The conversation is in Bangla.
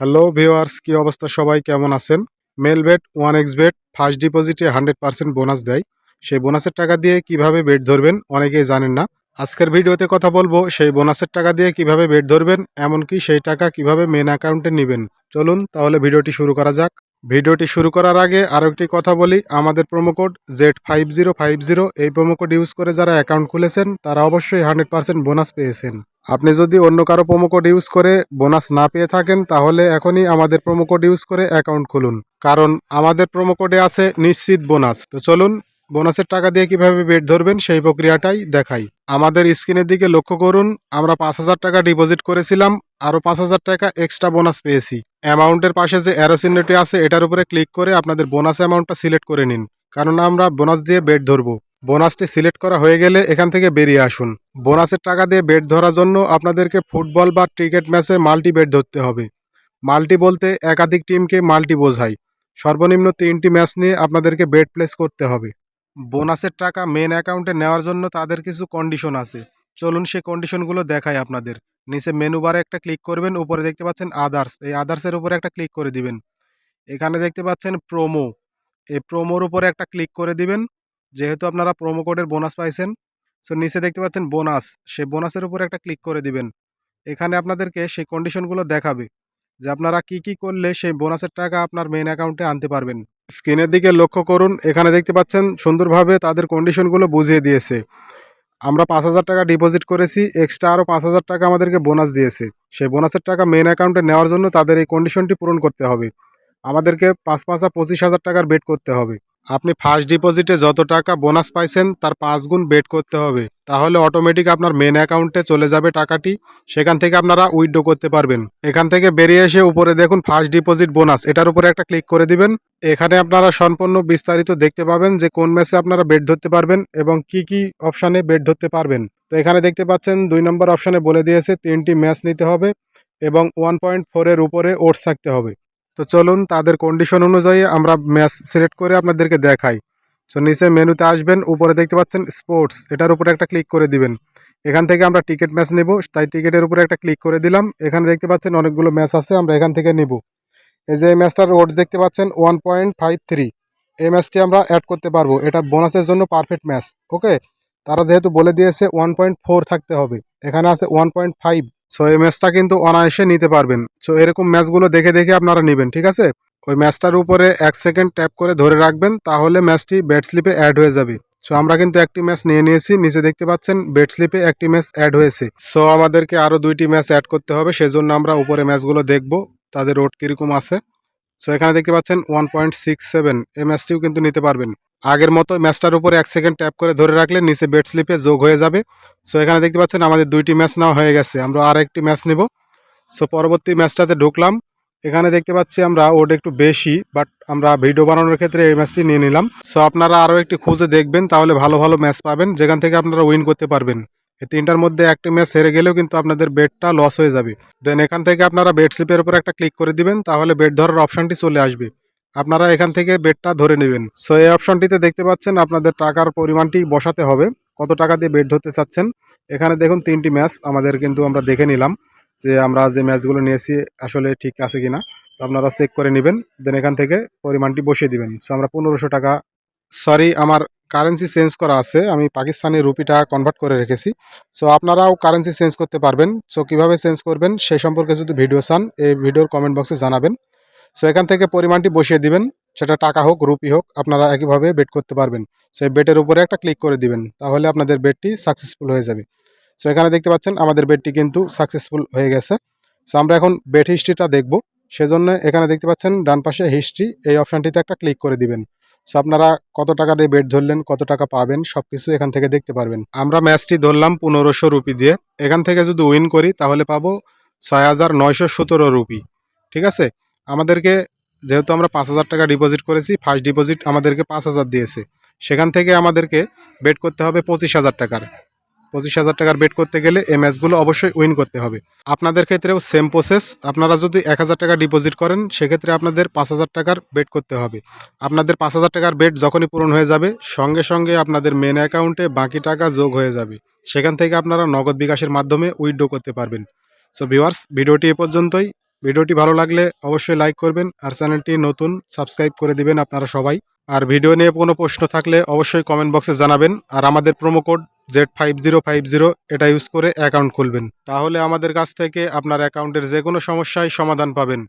হ্যালো ভিওয়ার্স কি অবস্থা? সবাই কেমন আছেন? Melbet one X bet first ডিপোজিটে হান্ড্রেড পার্সেন্ট বোনাস দেয়। সেই বোনাসের টাকা দিয়ে কীভাবে বেড ধরবেন, অনেকেই জানেন না। আজকের ভিডিওতে কথা বলব, সেই বোনাসের টাকা দিয়ে কীভাবে বেড ধরবেন, এমনকি সেই টাকা কীভাবে মেন অ্যাকাউন্টে নেবেন। চলুন, তাহলে ভিডিওটি শুরু করা যাক। ভিডিওটি শুরু করার আগে আরও একটি কথা বলি। আমাদের promo code Z five zero five zero এই প্রোমো কোড ইউজ করে যারা অ্যাকাউন্ট খুলেছেন, তারা অবশ্যই হান্ড্রেড পার্সেন্ট বোনাস পেয়েছেন। আপনি যদি অন্য কারও প্রোমো কোড ইউজ করে বোনাস না পেয়ে থাকেন, তাহলে এখনই আমাদের প্রোমো কোড ইউজ করে অ্যাকাউন্ট খুলুন। কারণ আমাদের প্রোমো কোডে আছে নিশ্চিত বোনাস তো চলুন বোনাসের টাকা দিয়ে কীভাবে বেট ধরবেন সেই প্রক্রিয়াটাই দেখাই। আমাদের স্ক্রিনের দিকে লক্ষ্য করুন, আমরা পাঁচ হাজার টাকা ডিপোজিট করেছিলাম, আরও পাঁচ হাজার টাকা এক্সট্রা বোনাস পেয়েছি। অ্যামাউন্টের পাশে যে অ্যারো আছে, এটার উপরে ক্লিক করে আপনাদের বোনাস অ্যামাউন্টটা সিলেক্ট করে নিন। কারণ আমরা বোনাস দিয়ে বেট ধরবো। বোনাসটি সিলেক্ট করা হয়ে গেলে এখান থেকে বেরিয়ে আসুন। বোনাসের টাকা দিয়ে বেট ধরার জন্য আপনাদেরকে ফুটবল বা ক্রিকেট ম্যাচে মাল্টি বেট ধরতে হবে। মাল্টি বলতে একাধিক টিমকে মাল্টি বোঝায়। সর্বনিম্ন তিনটি ম্যাচ নিয়ে আপনাদেরকে বেট প্লেস করতে হবে। বোনাসের টাকা মেন অ্যাকাউন্টে নেওয়ার জন্য তাদের কিছু কন্ডিশন আছে। চলুন সেই কন্ডিশনগুলো দেখাই আপনাদের। নিচে মেনু বারে একটা ক্লিক করবেন, উপরে দেখতে পাচ্ছেন আদার্স এই আদার্সের উপরে একটা ক্লিক করে দিবেন। এখানে দেখতে পাচ্ছেন প্রোমো এই প্রোমোর উপরে একটা ক্লিক করে দিবেন, যেহেতু আপনারা প্রোমো কোডের বোনাস পাইছেন। সো নিচে দেখতে পাচ্ছেন বোনাস সেই বোনাসের উপরে একটা ক্লিক করে দিবেন। এখানে আপনাদেরকে সেই কন্ডিশনগুলো দেখাবে যে আপনারা কি কি করলে সেই বোনাসের টাকা আপনার মেন অ্যাকাউন্টে আনতে পারবেন। স্ক্রিনের দিকে লক্ষ্য করুন, এখানে দেখতে পাচ্ছেন সুন্দরভাবে তাদের কন্ডিশনগুলো বুঝিয়ে দিয়েছে। আমরা পাঁচ হাজার টাকা ডিপোজিট করেছি এক্সট্রা আরও পাঁচ হাজার টাকা আমাদেরকে বোনাস দিয়েছে। সেই বোনাসের টাকা মেন অ্যাকাউন্টে নেওয়ার জন্য তাদের এই কন্ডিশনটি পূরণ করতে হবে। আমাদেরকে পাঁচ পাঁচা পঁচিশ হাজার টাকার বেট করতে হবে। আপনি ফার্স্ট ডিপোজিটে যত টাকা বোনাস পাইছেন, তার পাঁচ গুণ বেট করতে হবে। তাহলে অটোমেটিক আপনার মেন অ্যাকাউন্টে চলে যাবে টাকাটি। সেখান থেকে আপনারা উইথড্র করতে পারবেন। এখান থেকে বেরিয়ে এসে উপরে দেখুন ফার্স্ট ডিপোজিট বোনাস এটার উপরে একটা ক্লিক করে দিবেন। এখানে আপনারা সম্পূর্ণ বিস্তারিত দেখতে পাবেন যে কোন ম্যাচে আপনারা বেট ধরতে পারবেন এবং কি কি অপশানে বেট ধরতে পারবেন। তো এখানে দেখতে পাচ্ছেন দুই নম্বর অপশানে বলে দিয়েছে তিনটি ম্যাচ নিতে হবে এবং ওয়ান পয়েন্ট ফোরের উপরে ওটস থাকতে হবে। তো চলুন তাদের কন্ডিশন অনুযায়ী আমরা ম্যাচ সিলেক্ট করে আপনাদেরকে দেখাই। সো নিচে মেনুতে আসবেন, উপরে দেখতে পাচ্ছেন স্পোর্টস এটার উপরে একটা ক্লিক করে দিবেন। এখান থেকে আমরা টিকিট ম্যাচ নেব, তাই টিকিটের উপরে একটা ক্লিক করে দিলাম। এখানে দেখতে পাচ্ছেন অনেকগুলো ম্যাচ আছে, আমরা এখান থেকে নেব। এই যে এই ম্যাচটার ওট দেখতে পাচ্ছেন ওয়ান পয়েন্ট ফাইভ থ্রি এই ম্যাচটি আমরা অ্যাড করতে পারব, এটা বোনাসের জন্য পারফেক্ট ম্যাচ ওকে তারা যেহেতু বলে দিয়েছে ওয়ান পয়েন্ট ফোর থাকতে হবে, এখানে আছে ওয়ান পয়েন্ট ফাইভ সো এই ম্যাচটা কিন্তু অনায়াসে নিতে পারবেন। সো এরকম ম্যাচগুলো দেখে দেখে আপনারা নেবেন, ঠিক আছে? ওই ম্যাচটার উপরে এক সেকেন্ড ট্যাপ করে ধরে রাখবেন, তাহলে ম্যাচটি ব্যাট স্লিপে অ্যাড হয়ে যাবে। সো আমরা কিন্তু একটি ম্যাচ নিয়ে নিয়েছি, নিচে দেখতে পাচ্ছেন বেট স্লিপে একটি ম্যাচ অ্যাড হয়েছে। সো আমাদেরকে আরও দুইটি ম্যাচ অ্যাড করতে হবে, সেজন্য আমরা উপরে ম্যাচগুলো দেখব, তাদের রোড কীরকম আছে। সো এখানে দেখতে পাচ্ছেন ওয়ান পয়েন্ট সিক্স সেভেন এই ম্যাচটিও কিন্তু নিতে পারবেন। আগের মতো ম্যাচটার উপরে এক সেকেন্ড ট্যাপ করে ধরে রাখলে নিচে বেড স্লিপে যোগ হয়ে যাবে। সো এখানে দেখতে পাচ্ছেন আমাদের দুইটি ম্যাচ নেওয়া হয়ে গেছে। আমরা আর একটি ম্যাচ নেব। সো পরবর্তী ম্যাচটাতে ঢুকলাম। এখানে দেখতে পাচ্ছি আমরা ওটা একটু বেশি বাট আমরা ভিডিও বানানোর ক্ষেত্রে এই ম্যাচটি নিয়ে নিলাম। সো আপনারা আরও একটি খুঁজে দেখবেন, তাহলে ভালো ভালো ম্যাচ পাবেন। যেখান থেকে আপনারা উইন করতে পারবেন। এই তিনটার মধ্যে একটি ম্যাচ হেরে গেলেও কিন্তু আপনাদের বেটটা লস হয়ে যাবে। দেন এখান থেকে আপনারা বেড স্লিপের উপর একটা ক্লিক করে দিবেন, তাহলে বেট ধরার অপশানটি চলে আসবে। আপনারা এখান থেকে বেডটা ধরে নেবেন। সো এই অপশনটিতে দেখতে পাচ্ছেন আপনাদের টাকার পরিমাণটি বসাতে হবে। কত টাকা দিয়ে বেড ধরতে চাচ্ছেন? এখানে দেখুন তিনটি ম্যাচ আমাদের কিন্তু আমরা দেখে নিলাম যে আমরা যে ম্যাচগুলো নিয়েছি আসলে ঠিক আছে কিনা। তো আপনারা চেক করে নেবেন দেন এখান থেকে পরিমাণটি বসিয়ে দিবেন। সো আমরা পনেরোশো টাকা সরি আমার কারেন্সি চেঞ্জ করা আছে। আমি পাকিস্তানি রুপিটা কনভার্ট করে রেখেছি। সো আপনারাও কারেন্সি চেঞ্জ করতে পারবেন। সো কীভাবে চেঞ্জ করবেন সেই সম্পর্কে যদি ভিডিও চান, এই ভিডিওর কমেন্ট বক্সে জানাবেন। সো এখান থেকে পরিমাণটি বসিয়ে দিবেন। সেটা টাকা হোক, রুপি হোক, আপনারা একইভাবে বেট করতে পারবেন। সো এই বেটের উপরে একটা ক্লিক করে দিবেন, তাহলে আপনাদের বেটটি সাকসেসফুল হয়ে যাবে। সো এখানে দেখতে পাচ্ছেন, আমাদের বেটটি কিন্তু সাকসেসফুল হয়ে গেছে। সো আমরা এখন বেট হিস্ট্রিটা দেখব। সেজন্য এখানে দেখতে পাচ্ছেন, ডান পাশে হিস্ট্রি এই অপশানটিতে একটা ক্লিক করে দিবেন। সো আপনারা কত টাকা দিয়ে বেট ধরলেন, কত টাকা পাবেন সব কিছু এখান থেকে দেখতে পারবেন। আমরা ম্যাচটি ধরলাম পনেরোশো রুপি দিয়ে। এখান থেকে যদি উইন করি, তাহলে পাবো ছয় হাজার নয়শো সতেরো রুপি। ঠিক আছে? আমাদেরকে যেহেতু আমরা পাঁচ হাজার টাকা ডিপোজিট করেছি ফার্স্ট ডিপোজিট আমাদেরকে পাঁচ হাজার দিয়েছে। সেখান থেকে আমাদেরকে বেট করতে হবে পঁচিশ হাজার টাকার। পঁচিশ হাজার টাকার বেট করতে গেলে এই ম্যাচগুলো অবশ্যই উইন করতে হবে। আপনাদের ক্ষেত্রেও সেম প্রসেস আপনারা যদি এক হাজার টাকা ডিপোজিট করেন, সেক্ষেত্রে আপনাদের পাঁচ হাজার টাকার বেট করতে হবে। আপনাদের পাঁচ হাজার টাকার বেট যখনই পূরণ হয়ে যাবে, সঙ্গে সঙ্গে আপনাদের মেন অ্যাকাউন্টে বাকি টাকা যোগ হয়ে যাবে। সেখান থেকে আপনারা নগদ বিকাশের মাধ্যমে উইথড্র করতে পারবেন। সো ভিউয়ার্স ভিডিওটি এ পর্যন্তই। ভিডিওটি ভালো লাগলে অবশ্যই লাইক করবেন আর চ্যানেলটি নতুন, সাবস্ক্রাইব করে দিবেন আপনারা সবাই। আর ভিডিও নিয়ে কোনো প্রশ্ন থাকলে অবশ্যই কমেন্ট বক্সে জানাবেন আর আমাদের promo code Z five zero five zero এটা ইউজ করে অ্যাকাউন্ট খুলবেন। তাহলে আমাদের কাছ থেকে আপনার অ্যাকাউন্টের যে কোনো সমস্যায় সমাধান পাবেন।